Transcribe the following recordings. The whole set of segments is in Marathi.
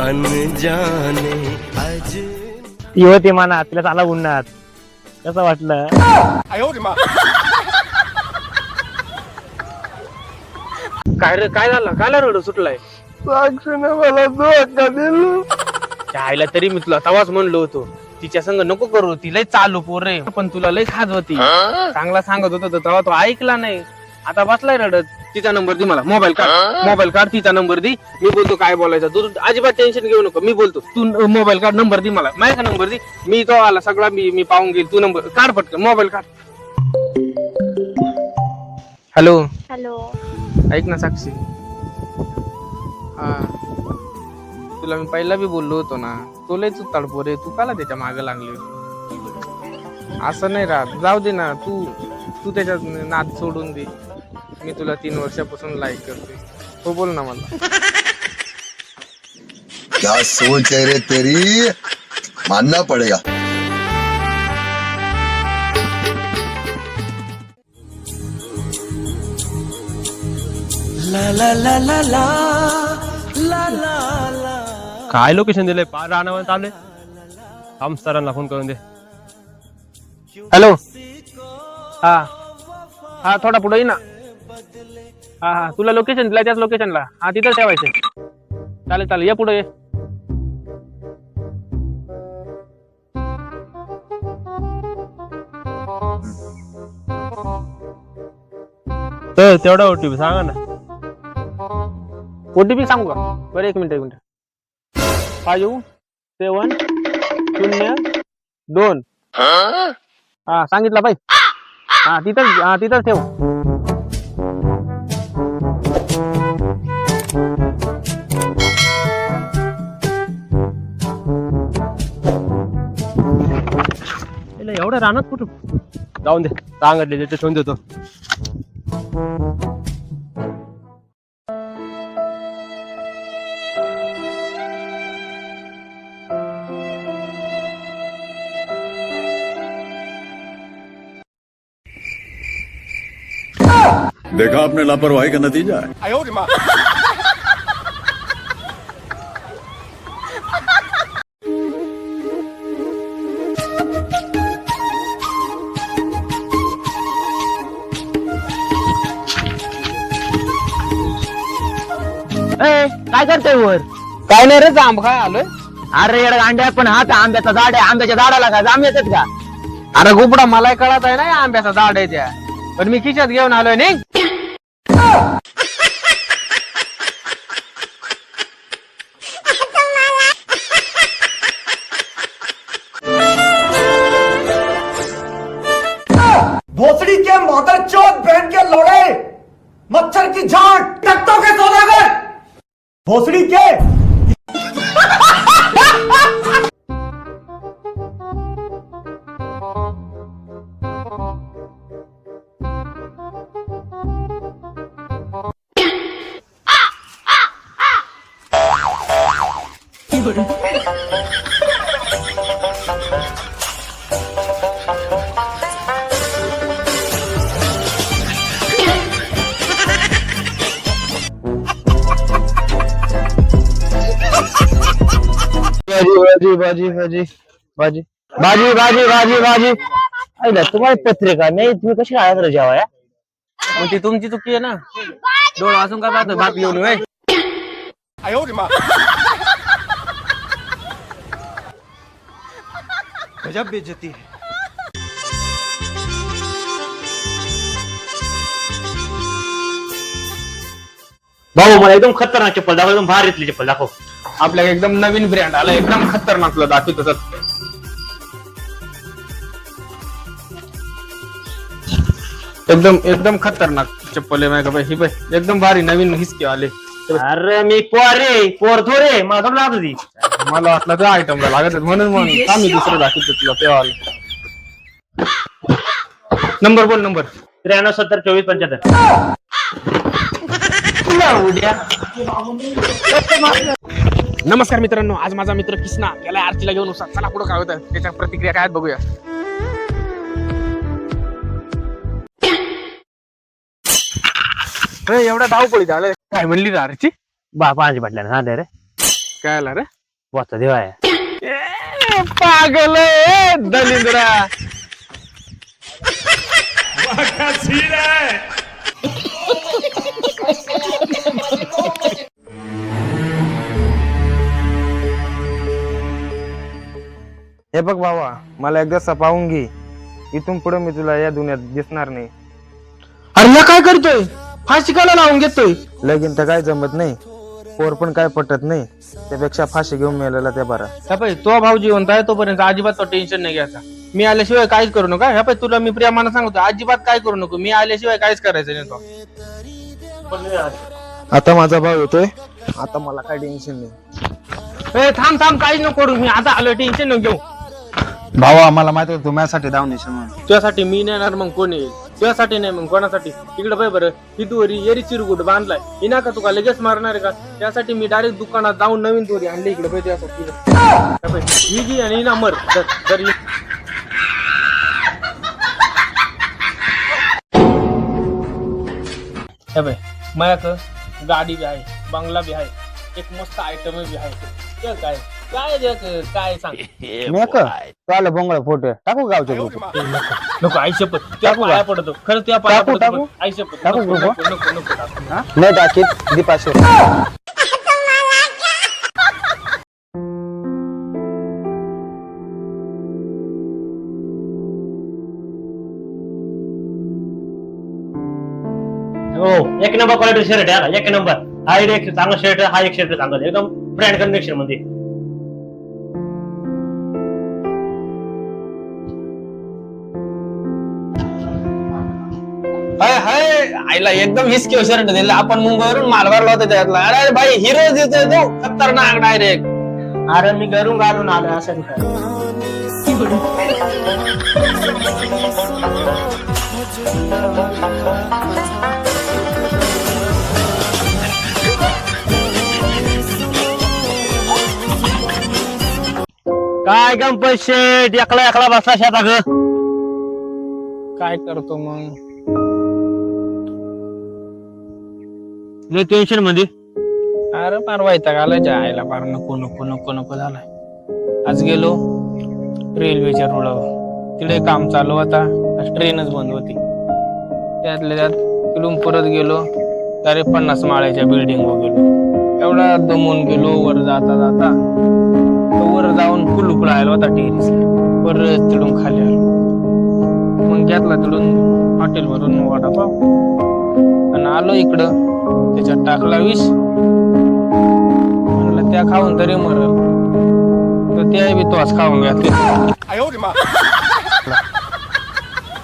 अनजाने अज ती होती मनात तिला चाला उन्हात. कसं वाटलं? काय रे काय झालं? काय रडू सुटलाय? साक्षीने मला धोका दिला. आईला तरी मी तुला तवाच म्हणलो होतो. तिच्या संग नको करू ती लय चालू पोर रे पण तुला लय खाज होती. चांगला सांगत होता तर तेव्हा तो ऐकला नाही. आता बसलाय रडत. तिचा नंबर दे मला. मोबाईल काढ. मोबाईल काढ तिचा नंबर दे. मी बोलतो काय बोलायचं? तू अजिबात टेन्शन घेऊ नको. मी बोलतो तू मोबाईल काढ नंबर दे मला. माझ्या नंबर दे. मी तो आला सगळा मी मी पाहून घेईल. तू नंबर काढ पटकन. मोबाईल काढ. हॅलो. हॅलो. ऐक ना साक्षी. हा. तुला मी पहिला बी बोललो होतो ना तो लय चुताड पोरे तू काला त्याच्यामागे लागली असं नाही राहत. जाऊ दे ना तू तू त्याच्यात नाद सोडून दे. मी तुला तीन वर्षापासून लाईक करते हो बोल ना मला. क्या सोच रे तेरी? मानना पड़ेगा. काय लोकेशन दिले पार राहणार चालले थांब सरांना फोन करून दे. हॅलो हा हा थोडा पुढे ना. हा हा. तुला लोकेशन दिला त्याच लोकेशनला हा तिथं ठेवायचं. चालेल चालेल. ये पुढे ये. तर तेवढा ओटीपी सांगा ना. ओटीपी सांगू का? बरं एक मिनिट एक मिनिट. फाईव्ह सेवन शून्य दोन. हा सांगितलं पाहिजे हा तिथं हा तिथंच ठेव. एवढं राहणार कुठं? जाऊन दे. सांगितले त्याचे ठेवून देतो. देखा आपने लापरवाही का नतीजा है। काय करतोय वर? काय नाही रे आंब काय आलोय. अरे येडा अंड्या पण हा आंब्याचा झाड आहे. आंब्याच्या झाडाला का जांब येतात का? अरे गुपडा मलाही कळत आहे ना या आंब्याचा झाड आहे त्या. पण मी खिशात घेऊन आलोय नाही भोसड़ी के मोटर चौथ बहन के लोड़े। मच्छर की झांट टट्टों के सौदागर ભોસડી કે भाजी भाजी भाजी. भाजी भाजी भाजी भाजी. ऐला तुम्हाला पत्रिका नाही तुम्ही कशी आळ्यात रजावा या मग ती तुमची चुकी आहे ना. डोळा असून का जातो बाप येऊन वय गजब बेजती है। भाऊ मला एकदम खतरनाक चप्पल दाखव एकदम भारीतली चप्पल दाखव. आपल्या एकदम नवीन ब्रँड आला. एकदम खतरनाक तुला दाखवतो तर. एकदम एकदम खतरनाक चप्पल आहे माझ्या ही बाई एकदम भारी नवीन हिसके आले. अरे मी पोर रे पोर थोरे मला थोडं लागत होती. मला वाटलं त्या आयटमला लागत. म्हणून म्हणून आम्ही दुसरं दाखवतो तुला तेव्हा आलं. नंबर बोल नंबर. त्र्याण्णव सत्तर चोवीस पंच्याहत्तर. उद्या. नमस्कार मित्रांनो आज माझा मित्र किसना त्याला आरतीला घेऊन उसा चला पुढे काय होतं त्याच्या प्रतिक्रिया काय आहेत बघूया. ए, एवढ्या धावपळी झालं. काय म्हणली रे आरची बा पाण्याची बाटल्या ना रे. काय आला रे? वाचा देवा आहे. ए, पागल आहे, दलिंद्रा हे बघ बाबा मला एकदा पाहून घे. इथून पुढे मी तुला या दुनियात दिसणार नाही. अरे या काय करतोय? फाशी काला लावून घेतोय? लगीन तर काय जमत नाही. पोर पण काय पटत नाही. त्यापेक्षा फाशी घेऊन मेलेला त्या बरा. ह्या पाय तो भाऊ जिवंत आहे तोपर्यंत अजिबात तो टेन्शन नाही घ्यायचा. मी आल्याशिवाय काहीच करू नका. ह्या पाय तुला मी प्रेमानं सांगतो अजिबात काय करू नको. मी आल्याशिवाय काहीच करायचं नाही तो. आता माझा भाऊ येतोय. आता मला काय टेन्शन नाही. ए थांब थांब काहीच नको करू मी. आता आलोय टेन्शन नको घेऊ. भावा आम्हाला माहिती आहे तू माझ्यासाठी धावून येशील म्हणून. तुझ्यासाठी मी नेणार मग कोण? येईल तुझ्यासाठी नाही मग कोणासाठी? इकडे पाय बरं ही दोरी एरी चिरगुट बांधलाय. ही ना का तुका लगेच मारणार आहे का? त्यासाठी मी डायरेक्ट दुकानात जाऊन नवीन दोरी आणली इकडे पाय पाय, ही जी आणि ही ना मर. जर- जर ही- हे भाई मयाक गाडी बी आहे बंगला बी आहे एक मस्त आयटम बी आहे. ते काय? काय क- काय सांग? मी का चाल बोंगळा फोटो. टाकू गावच्या ग्रुप नको आई शपथ. त्या पाया पडतो. खरं त्या पाया टाकू, पडतो. टाकू? आई शपथ. टाकू नको, ग्रुप, नको, नको, नको टाकू. नाही टाकीत दीपाशे. हो एक नंबर क्वालिटी शर्ट आहे हा, एक नंबर. हा एक चांगला शर्ट हा एक शर्ट चांगला. एकदम ब्रँड कनेक्शनमध्ये. आईला एकदम हिसके शर्ट दिला आपण मुंबईवरून मालवारला होता त्यातला. अरे भाई हिरो देतोय तो खतरनाक डायरेक्ट अरे मी घरून घालून आलो असं काय काय गंपत शेट एकला एकला बसला शेता ग काय करतो मग? लय टेन्शनमध्ये. अरे पार वैताग आला जायला पार नको नको नको नको झालाय. आज गेलो रेल्वेच्या रोडावर. तिकडे काम चालू होता ट्रेनच बंद होती. त्यातल्या त्यात तिकडून परत गेलो तरी पन्नास माळ्याच्या बिल्डिंग वर गेलो. एवढा दमून गेलो वर जाता जाता. वर जाऊन कुलूप राहिला होता टेरिसला परत तिकडून खाली आलो. मग घेतला तिकडून हॉटेलवरून वडापाव. आणि आलो इकडं. त्याच्यात टाकला विष म्हणलं त्या खाऊन तरी मरल. तर त्या बी तोच खाऊन घ्या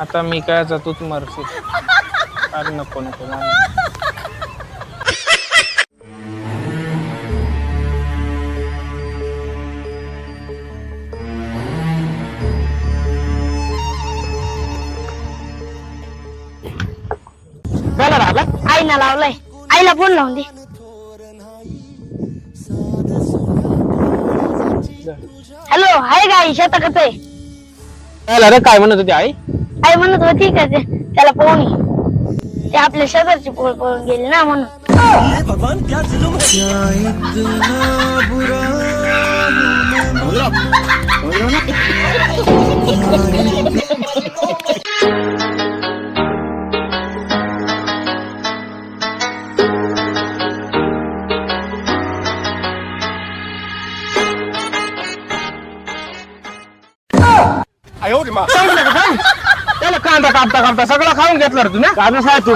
आता मी काय तूच मरशील. अरे नको नको जाऊ दे. आईला लावलाय. आईला फोन लावून दे हॅलो हाय गाई शेता कसं आहे काय रे काय म्हणत होती आई? आई म्हणत होती का ते त्याला पोहणी. ते आपल्या शेजारची पोळ पळून गेली ना म्हणून. क्या क्या सांगितलं का सांग त्याला कांदा कापता कापता सगळं खाऊन घेतला रे तू ना काय सांग तू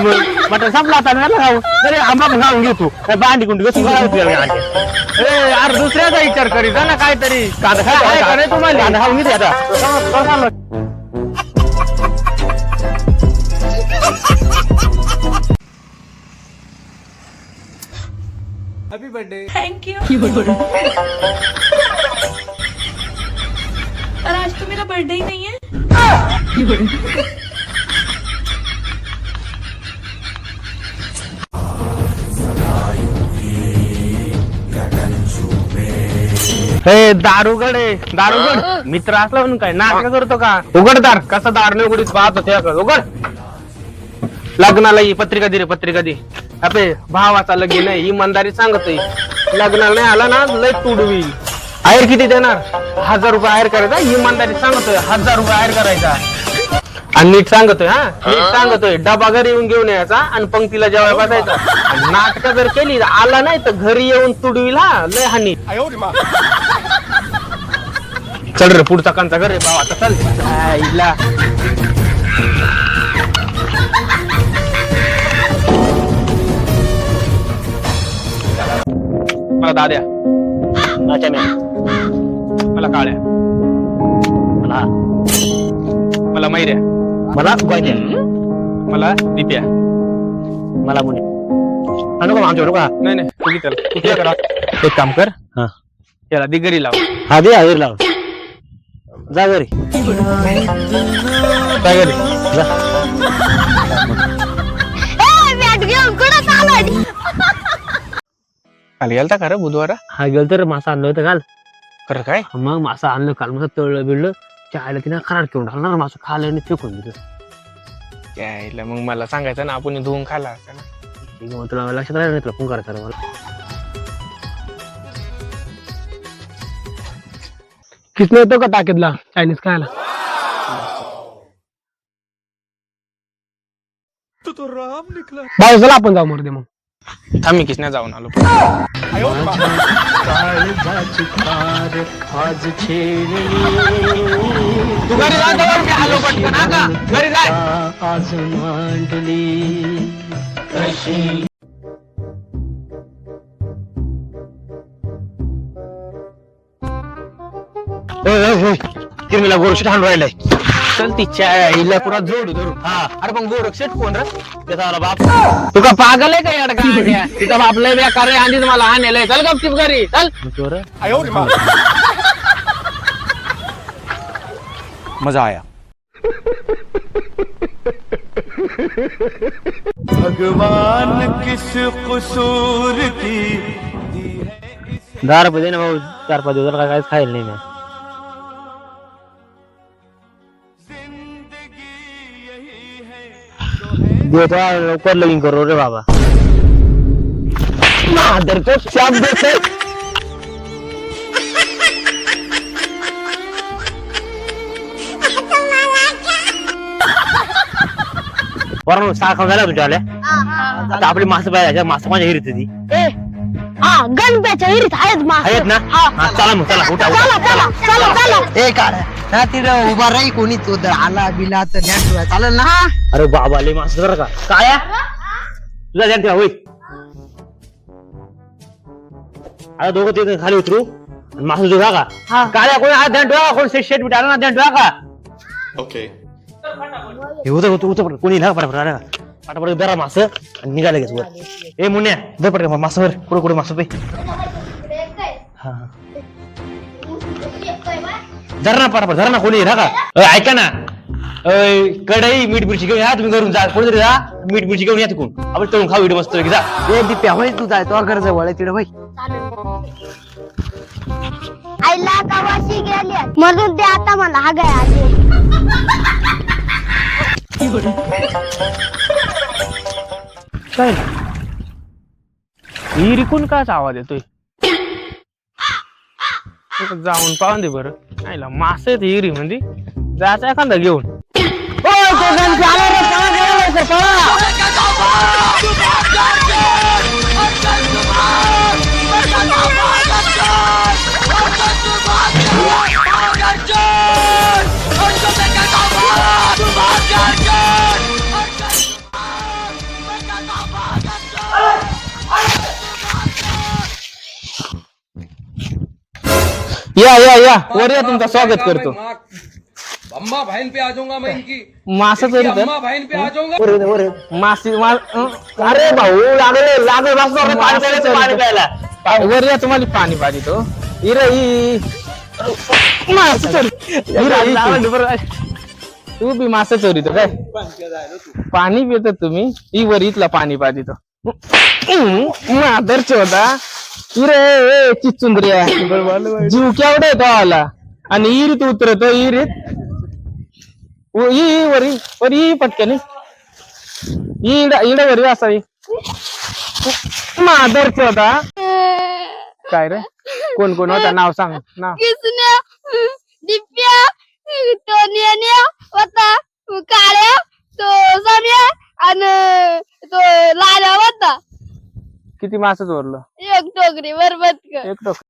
मटन संपला आता नाही खाऊ. तरी आंबा पण खाऊन घेतो बांडी कुंडी कसं ए यार दुसऱ्याचा विचार करीत जा ना काहीतरी. कांदा काय का नाही तुम्हाला? कांदा खाऊन घेते आता. थैंक यू और बर्थडे ही नहीं है? हे दारुगड आहे दारुगड. मित्र असला म्हणून काय? नाटक करतो का? उघड दार कसा दार नाही उघडीत? पाहतो त्याकडे उघड. लग्नाला ये पत्रिका दे रे पत्रिका दे. अरे भावाचा लगीन आहे इमानदारी सांगतोय. लग्नाला नाही आला ना लय तुडवी. आयर किती देणार? हजार रुपये आयर करायचा? इमानदारी सांगतोय हजार रुपये आयर करायचा. आणि नीट सांगतोय हा? नीट सांगतोय डबा घरी येऊन घेऊन यायचा आणि पंक्तीला जेवायला बसायचा. आणि नाटक जर केली आला नाही तर घरी येऊन तुडवील हा लय हानी. चल रे पुढचा कांचा घर रे भावा आता चल. आईला. मला दाद्या. अच्छा मी मला काळ्या. मला? मला मैऱ्या. मला? गोंद्या मला दिप्या. मला मुने हा नको आमच्या हा. नाही नाही. तुम्ही तर करा एक काम कर. हा. याला दिगरी लाव हा दे हजर लाव जा घरी. काय घरी. जा. ए, बॅट घेऊन कुठं चालू काल गेलता का रे बुधवार? हा गेल तर मासा आणलं होतं काल. खरं काय? मग मासा आणलं काल मग तळलं बिळलं चायला तिने खराड करून टाकलं ना मासा खाल्लं आणि फेकून दिलं. यायला मग मला सांगायचं ना आपण धुवून खाला असता ना. ठीक आहे, मग तुला लक्षात राहिलं नाही तुला फोन करायचा मला? किसने येतो का टाकीतला चायनीज खायला? भाऊ चला आपण जाऊ मरते मग. थांब किसने जाऊन आलो. तू घरी जा जवळ मी आलो पटकन हा का? घरी जाय किरमीला गोरशी हाणून राहिलाय. चल ती चायला पुरा जोड धरू हा. अरे पण गोरक्षेट कोण रे? त्याचा मला बाप. तू का पागल आहे का याडका तिथं बापलंय बेकार आहे आधीच मला आणलंय चल गपचिप घरी. चल. मजा आया. दहा रुपये दे ना भाऊ चार पाच दिवस काय काहीच खायला नाही मी. देतो लवकर लगीन करू रे बाबा. मादर तो शब्द से वरून सहा खाऊन झाला तुझ्या आल्या आता आपली मासं पाहिजे मासं माझ्या हिरीत ती. ए हा गणप्याच्या विहिरीत आहेत मासे आहेत ना? हा. हा, चला मग चला उठा उठा. चला चला चला चला. ए काढ ना तिथं उभा राही कोणी तो आला बिला तर ध्यान ठेवा. चालेल ना? अरे बाबा लय मासं जरा का? काय? तुझा ध्यान ठेवा होई आता दोघं ते खाली उतरू आणि मासं तुझा का? काय कोणी हात ध्यान ठेवा कोणी शेट शेट बिट आला ना ध्यान ठेवा का? ओके हे होतं पटकन. कोणी ना पटापट पटापट जरा मासं आणि निघाले लगेच वर. ए मुन्या दे पटकन मासं वर. कुठं कुठं मासं पे हा हा. धर ना पटापट धर ना कोणी ना. का अय, ऐका ना. अय, कढई मीठ मिरची घेऊन या तुम्ही घरून जा. कोणीतरी जा मीठ मिरची घेऊन या तिकून आपण तळून खाऊ इकडे मस्त जा. ए दिप्या होय तू जाय तो घर जवळ आहे तिथं होय. आईला कवाशी गेली. म्हणून ते आता मला हा गाय आली काय ही काच आवाज येतोय? जाऊन पाहून दे बरं. नाही मासे येत हिरी मध्ये म्हणजे जायचं एखादा घेऊन. या या या. वर या तुमचं स्वागत करतो. अम्मा बहन पे आ जाऊंगा मैं इनकी. मासा चोरी अम्मा बहन पे आ जाऊंगा. मासी मा अरे भाऊ लागले लागले मासं पाणी प्यायला पाणी प्यायला. वर या तुम्हाला पाणी पाहिजे तो. इर मासा चोरी इरा, ही तू. तू बी मासा चोरी तो काय? पाणी पितो तुम्ही? ही वर इथला पाणी पाहिजे तो. मादर चोदा. इरे चिचुंद्रिया जीव केवढा येतो आला. आणि इरीत उतरतो इरीत. ई वर ई, वर ई पटकन. इड इड वरी असावी मादरच होता काय रे? कोण कोण होता? नाव सांग. नाव. किसन्या दिप्या तो नेन्या होता काळ्या तो सम्या आणि तो लाल्या होता. किती मासच ओरलं एक टोकरी बरबत एक टोक